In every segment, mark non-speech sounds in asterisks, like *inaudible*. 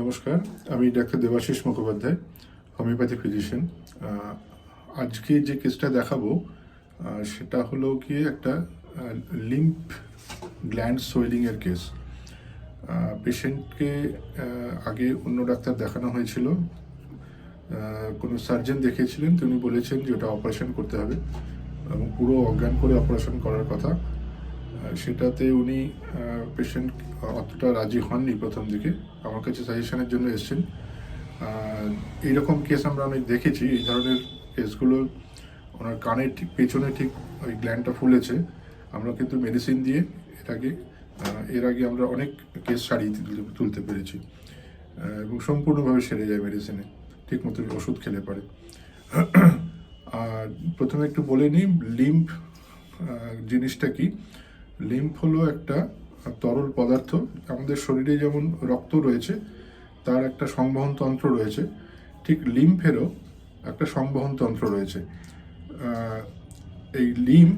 নমস্কার, আমি doctor Debashis Mukhopadhyay homeopathy physician. আজকে যে কেসটা দেখাবো সেটা হলো কি একটা লিম্প গ্ল্যান্ড সোয়েলিংয়ের কেস। পেশেন্টকে আগে অন্য ডাক্তার দেখানো হয়েছিল। কোনো সার্জন দেখিয়েছিলেন, তিনি বলেছেন যে ওটা অপারেশন করতে হবে এবং পুরো অজ্ঞান করে অপারেশন করার কথা। সেটাতে উনি পেশেন্ট অতটা রাজি হননি প্রথম দিকে। আমার কাছে সাজেশনের জন্য এসেছেন। এইরকম কেস আমরা অনেক দেখেছি। এই ধরনের কেসগুলো ওনার কানের ঠিক পেছনে ঠিক ওই গ্ল্যান্ডটা ফুলেছে। আমরা কিন্তু মেডিসিন দিয়ে এটাকে এর আগে আমরা অনেক কেস সারিয়ে তুলতে- পেরেছি। এবং সম্পূর্ণভাবে সেরে যায় মেডিসিনে ঠিক মতো ওষুধ খেলে পারে। আর প্রথমে একটু বলে নিই লিম্ফ জিনিসটা কি? লিম্ফ হলো একটা তরল পদার্থ। আমাদের শরীরে যেমন রক্ত রয়েছে, তার একটা সংবহন তন্ত্র রয়েছে। ঠিক লিম্ফেরও একটা সংবহন তন্ত্র রয়েছে। এই লিম্ফ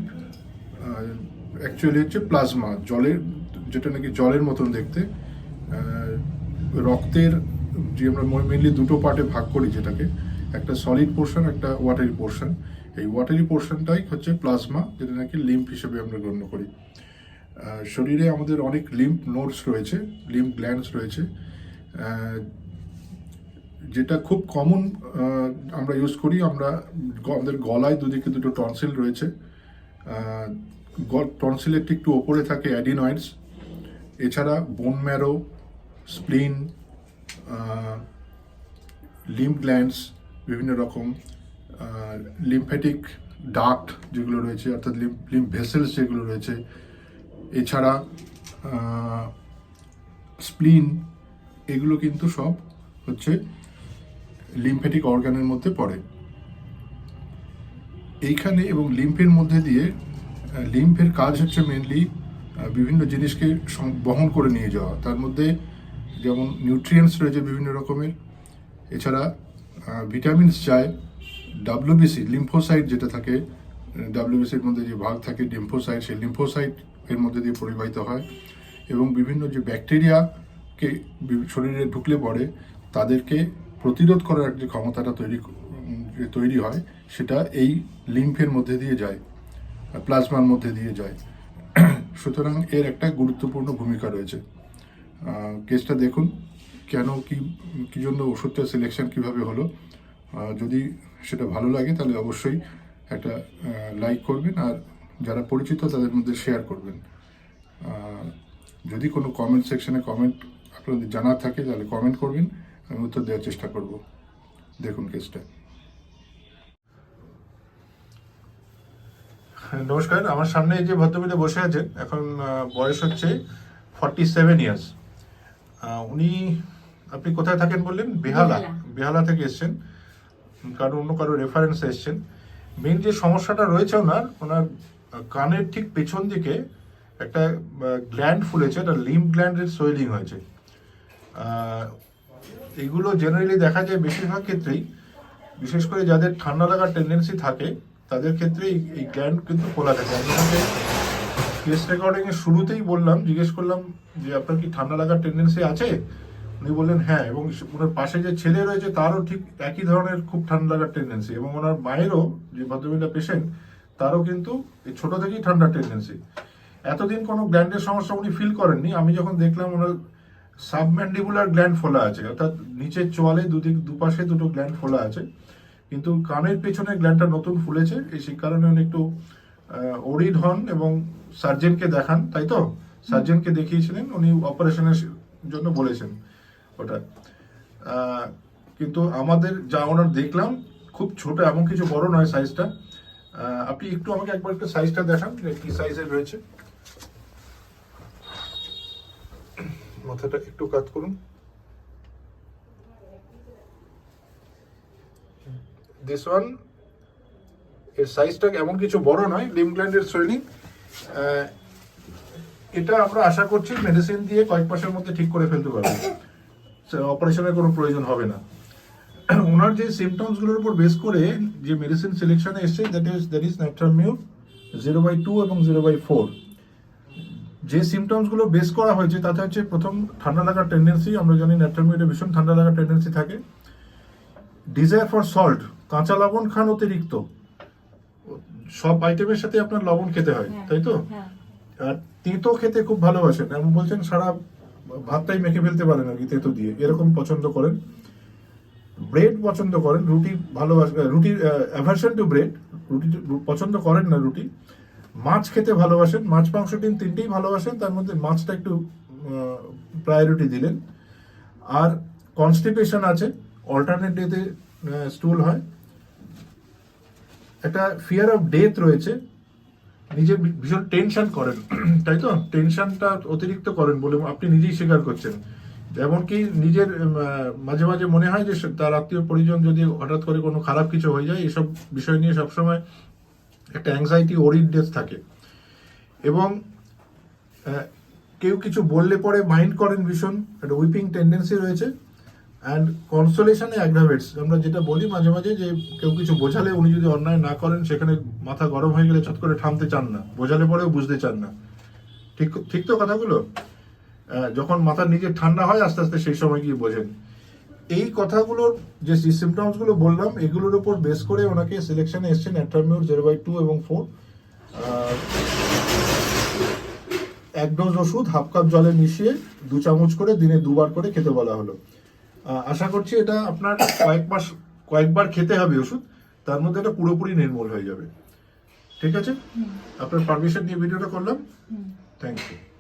অ্যাকচুয়ালি হচ্ছে প্লাজমা, জলের, যেটা নাকি জলের মতন দেখতে। রক্তের, যে আমরা মেনলি দুটো পার্টে ভাগ করি যেটাকে, একটা সলিড পোর্শন একটা ওয়াটারি পোর্শন এই ওয়াটারি পোর্শনটাই হচ্ছে প্লাজমা, যেটা নাকি লিম্ফ হিসেবে আমরা গণ্য করি। শরীরে আমাদের অনেক লিম্প নোডস রয়েছে লিম্ফ গ্ল্যান্ডস রয়েছে যেটা খুব কমন আমরা ইউজ করি। আমরা আমাদের গলায় দুদিকে দুটো টনসিল রয়েছে। টনসিলের ঠিক একটু ওপরে থাকে অ্যাডিনয়েডস এছাড়া বোন ম্যারো স্প্লিন লিম্প গ্ল্যান্ডস বিভিন্ন রকম লিম্ফ্যাটিক ডাক্ট যেগুলো রয়েছে, অর্থাৎ লিম্ফ ভেসেলস যেগুলো রয়েছে এছাড়া স্প্লিন, এগুলো কিন্তু সব হচ্ছে লিম্ফ্যাটিক অর্গানের মধ্যে পড়ে। এইখানে এবং লিম্ফের মধ্যে দিয়ে লিম্ফের কাজ হচ্ছে মেনলি বিভিন্ন জিনিসকে বহন করে নিয়ে যাওয়া। তার মধ্যে যেমন নিউট্রিয়েন্টস রয়েছে বিভিন্ন রকমের, এছাড়া ভিটামিনস যায় ডাব্লিউবিসি লিম্ফোসাইট যেটা থাকে ডাব্লিউবিসির মধ্যে যে ভাগ থাকে ডিম্ফোসাইট সেই লিম্ফোসাইট এর মধ্যে দিয়ে পরিবাহিত হয় এবং বিভিন্ন যে ব্যাকটেরিয়াকে শরীরে ঢুকলে পড়ে তাদেরকে প্রতিরোধ করার যে ক্ষমতাটা তৈরি তৈরি হয়, সেটা এই লিম্ফের মধ্যে দিয়ে যায় প্লাজমার মধ্যে দিয়ে যায়। *clears throat* সুতরাং এর একটা গুরুত্বপূর্ণ ভূমিকা রয়েছে। কেসটা দেখুন, কেন কি, কী জন্য ওষুধটা সিলেকশন কীভাবে হলো। যদি সেটা ভালো লাগে, তাহলে অবশ্যই একটা লাইক করবেন আর যারা পরিচিত তাদের মধ্যে শেয়ার করবেন। যদি কোনো কমেন্ট সেকশনে কমেন্ট আপনাদের জানার থাকে তাহলে কমেন্ট করবেন আমি উত্তর দেওয়ার চেষ্টা করব। দেখুন কেসটা নমস্কার আমার সামনে এই যে ভদ্রমহিলা বসে আছেন এখন বয়স হচ্ছে ফর্টি সেভেন ইয়ার্স উনি আপনি কোথায় থাকেন বললেন? বেহালা। বেহালা। থেকে এসছেন। কারও অন্য কারও রেফারেন্স এসছেন। মেন যে সমস্যাটা রয়েছে ওনার ওনার কানের ঠিক পেছন দিকে একটা গ্ল্যান্ড ফুলেছে একটা লিম্প গ্ল্যান্ডের সোয়েলিং হয়েছে। আহ, এইগুলো জেনারেলি দেখা যায় বেশিরভাগ ক্ষেত্রেই বিশেষ করে যাদের ঠান্ডা লাগার টেন্ডেন্সি থাকে তাদের ক্ষেত্রে এই- গ্ল্যান্ড কিন্তু খোলা থাকে। আমি ওনাকে কেস রেকর্ডিং এর শুরুতেই বললাম জিজ্ঞেস করলাম যে আপনার কি ঠান্ডা লাগার টেন্ডেন্সি আছে? উনি বললেন হ্যাঁ এবং ওনার পাশে যে ছেলে রয়েছে তারও ঠিক একই ধরনের খুব ঠান্ডা লাগার টেন্ডেন্সি এবং ওনার মায়েরও যে ভদ্রমহিলা পেশেন্ট তারও কিন্তু এই ছোট থেকেই ঠান্ডার টেন্ডেন্সি এতদিন কোনো গ্ল্যান্ডের সমস্যা উনি ফিল করেননি। আমি যখন দেখলাম ওনার সাবম্যান্ডিবুলার গ্ল্যান্ড ফোলা আছে, অর্থাৎ নিচের চোয়ালে দুদিক, দুপাশে দুটো গ্ল্যান্ড ফোলা আছে, কিন্তু কানের পেছনে গ্ল্যান্ডটা নতুন ফুলেছে। এই কারণে উনি একটু ওরিড হন এবং সার্জেনকে দেখান, তাই তো? সার্জেনকে দেখিয়েছিলেন, উনি অপারেশনের জন্য বলেছেন ওটা। কিন্তু আমাদের যা ওনার দেখলাম, খুব ছোট এমন কিছু বড় নয় সাইজটা আপনি একটু আমাকে একবার একটু সাইজটা দেখান কি সাইজের রয়েছে। মাথাটা একটু কাত করুন। দিস ওয়ানের সাইজটা এমন কিছু বড় নয় লিম গ্ল্যান্ডের সোয়েলিং এটা আমরা আশা করছি মেডিসিন দিয়ে কয়েক মাসের মধ্যে ঠিক করে ফেলতে পারব। অপারেশনের কোনো প্রয়োজন হবে না। *clears throat* ওনার যে সিমটমসগুলোর উপর বেস করে যে মেডিসিন সিলেকশনে এসছে দ্যাট ইজ দ্যাট ইজ ন্যাট্রামিউ জিরো বাই টু এবং জিরো বাই ফোর যে সিমটমসগুলো বেস করা হয়েছে তাতে হচ্ছে প্রথম ঠান্ডা লাগার টেন্ডেন্সি আমরা জানি ন্যাট্রামিউটে ভীষণ ঠান্ডা লাগার টেন্ডেন্সি থাকে। ডিজায়ার ফর সল্ট কাঁচা লবণ খান অতিরিক্ত। সব আইটেমের সাথে আপনার লবণ খেতে হয় হ্যাঁ, তাই তো? হ্যাঁ। আর তেঁতো খেতে খুব ভালোবাসেন এমন বলছেন সারা ভাতটাই মেখে ফেলতে পারেন আর কি তেঁতো দিয়ে এরকম পছন্দ করেন। ব্রেড পছন্দ করেন, রুটি ভালোবাসেন রুটি অ্যাভার্সন টু ব্রেড রুটি পছন্দ করেন না রুটি। মাছ খেতে ভালোবাসেন, মাছ, মাংস, ডিম তিনটেই ভালোবাসেন, তার মধ্যে মাছটা একটু প্রায়োরিটি দিলেন। আর কনস্টিপেশন আছে অল্টারনেট ডেতে স্টুল হয়। একটা ফিয়ার অফ ডেথ রয়েছে, নিজে ভীষণ টেনশন করেন। তাই তো? টেনশনটা অতিরিক্ত করেন বলে আপনি নিজেই স্বীকার করছেন। এমনকি নিজের মাঝে মাঝে মনে হয় যে তার আত্মীয় পরিজন যদি হঠাৎ করে কোনো খারাপ কিছু হয়ে যায়, এসব বিষয় নিয়ে সবসময় একটা অ্যাংজাইটি ওরিডনেস থাকে। এবং কেউ কিছু বললে পরে মাইন্ড করেন ভীষণ, একটা উইপিং টেন্ডেন্সি রয়েছে। অ্যান্ড কনসোলেশনে অ্যাগ্রাভেটস আমরা যেটা বলি মাঝে মাঝে যে, কেউ কিছু বোঝালে উনি যদি অন্যায় না করেন, সেখানে মাথা গরম হয়ে গেলে চট করে থামতে চান না। বোঝালে পরেও বুঝতে চান না। ঠিক ঠিক তো কথাগুলো? যখন মাথা নিজে ঠান্ডা হয় আস্তে আস্তে সেই সময় গিয়ে বোঝেন। এই কথাগুলোর যে সিমটমসগুলো বললাম এগুলোর উপর বেস করে ওনাকে সিলেকশনে এসছেন অ্যাট্রামিউর জিরো বাই টু এবং ফোর এক ডোজ ওষুধ হাফ কাপ জলে মিশিয়ে দু চামচ করে দিনে দুবার করে খেতে বলা হলো। আশা করছি এটা আপনার কয়েক মাস কয়েকবার খেতে হবে ওষুধ তার মধ্যে এটা পুরোপুরি নির্মূল হয়ে যাবে। ঠিক আছে? আপনার পারমিশন নিয়ে ভিডিওটা করলাম। Thank you